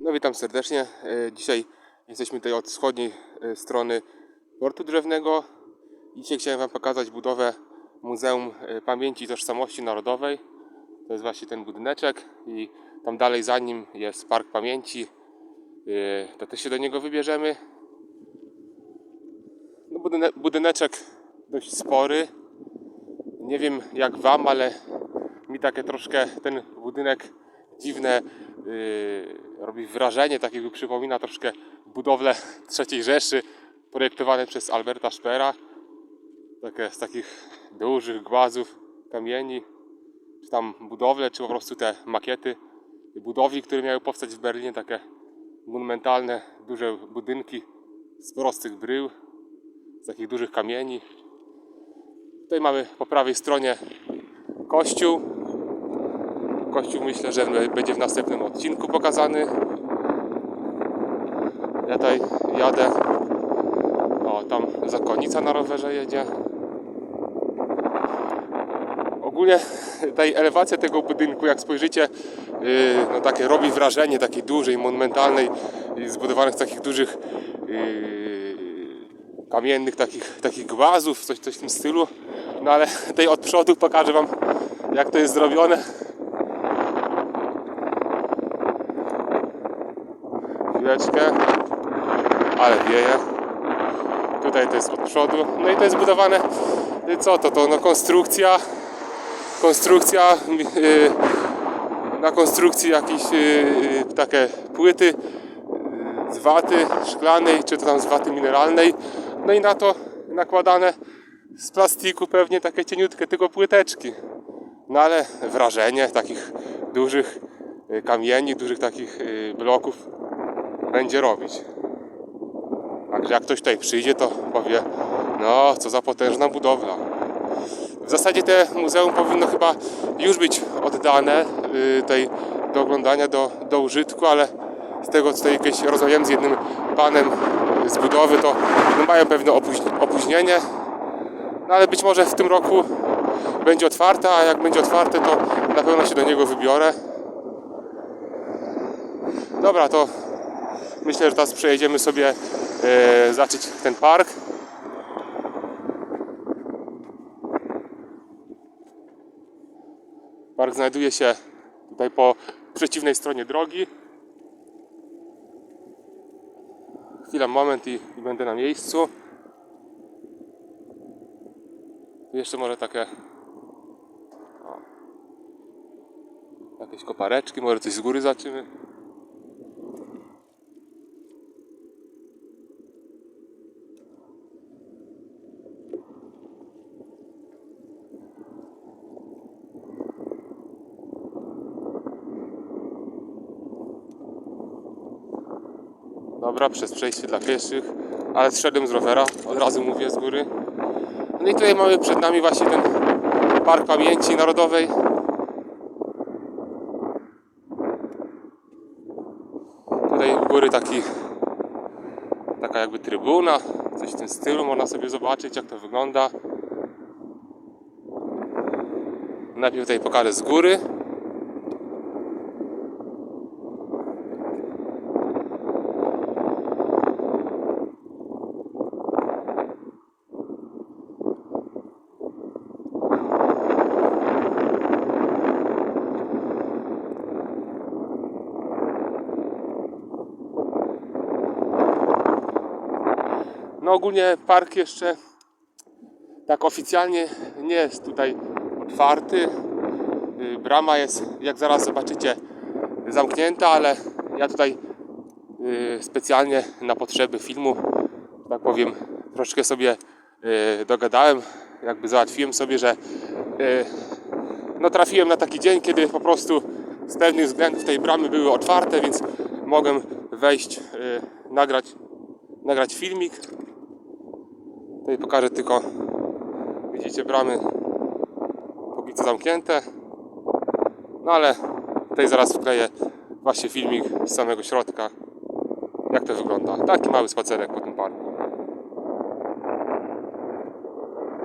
No witam serdecznie. E, Dzisiaj jesteśmy tutaj od wschodniej e, strony portu drzewnego. Dzisiaj chciałem Wam pokazać budowę Muzeum e, Pamięci i Tożsamości Narodowej. To jest właśnie ten budyneczek i tam dalej za nim jest Park Pamięci. To też się do niego wybierzemy. No budyne, budyneczek dość spory. Nie wiem jak Wam, ale mi takie troszkę ten budynek dziwne yy, robi wrażenie, tak jakby przypomina troszkę budowlę III Rzeszy projektowane przez Alberta Szpera. Takie z takich dużych głazów kamieni, czy tam budowle, czy po prostu te makiety budowli, które miały powstać w Berlinie, takie monumentalne, duże budynki z prostych brył, z takich dużych kamieni. Tutaj mamy po prawej stronie kościół. Kościół myślę, że będzie w następnym odcinku pokazany. Ja tutaj jadę. O, tam zakonnica na rowerze jedzie. Ogólnie tutaj elewacja tego budynku, jak spojrzycie, yy, no takie robi wrażenie takiej dużej, monumentalnej, zbudowanych z takich dużych yy, kamiennych takich, takich głazów, coś, coś w tym stylu. No ale tutaj od przodu pokażę Wam, jak to jest zrobione. Chwileczkę. Ale wieje. Tutaj to jest od przodu. No i to jest budowane. y, Co to? To no konstrukcja. Konstrukcja. Yy, na konstrukcji jakieś yy, takie płyty yy, z waty szklanej, czy to tam z waty mineralnej. No i na to nakładane z plastiku pewnie takie cieniutkie tylko płyteczki. No ale wrażenie takich dużych y, kamieni, dużych takich y, bloków będzie robić. Także jak ktoś tutaj przyjdzie, to powie, no co za potężna budowla. W zasadzie te muzeum powinno chyba już być oddane y, tej, do oglądania, do, do użytku, ale z tego co tutaj jakieś rozmawiałem z jednym panem y, z budowy, to no, mają pewne opóź- opóźnienie. No ale być może w tym roku będzie otwarte, a jak będzie otwarte, to na pewno się do niego wybiorę. Dobra, to myślę, że teraz przejedziemy sobie e, zacząć ten park. Park znajduje się tutaj po przeciwnej stronie drogi. Chwila, moment i, i będę na miejscu. Jeszcze może takie jakieś kopareczki, może coś z góry zaczymy. Dobra, przez przejście dla pieszych, ale zszedłem z rowera, od razu mówię z góry. No i tutaj mamy przed nami właśnie ten Park Pamięci Narodowej. Tutaj u góry taki, taka jakby trybuna, coś w tym stylu, można sobie zobaczyć jak to wygląda. Najpierw tutaj pokażę z góry. No ogólnie park jeszcze tak oficjalnie nie jest tutaj otwarty. Y, Brama jest, jak zaraz zobaczycie, zamknięta, ale ja tutaj y, specjalnie na potrzeby filmu, tak powiem, troszkę sobie y, dogadałem, jakby załatwiłem sobie, że no trafiłem na taki dzień, kiedy po prostu z pewnych względów tej bramy były otwarte, więc mogłem wejść, nagrać, nagrać filmik. Tutaj pokażę tylko, widzicie bramy póki co zamknięte. No ale tutaj zaraz wkleję właśnie filmik z samego środka, jak to wygląda. Taki mały spacerek po tym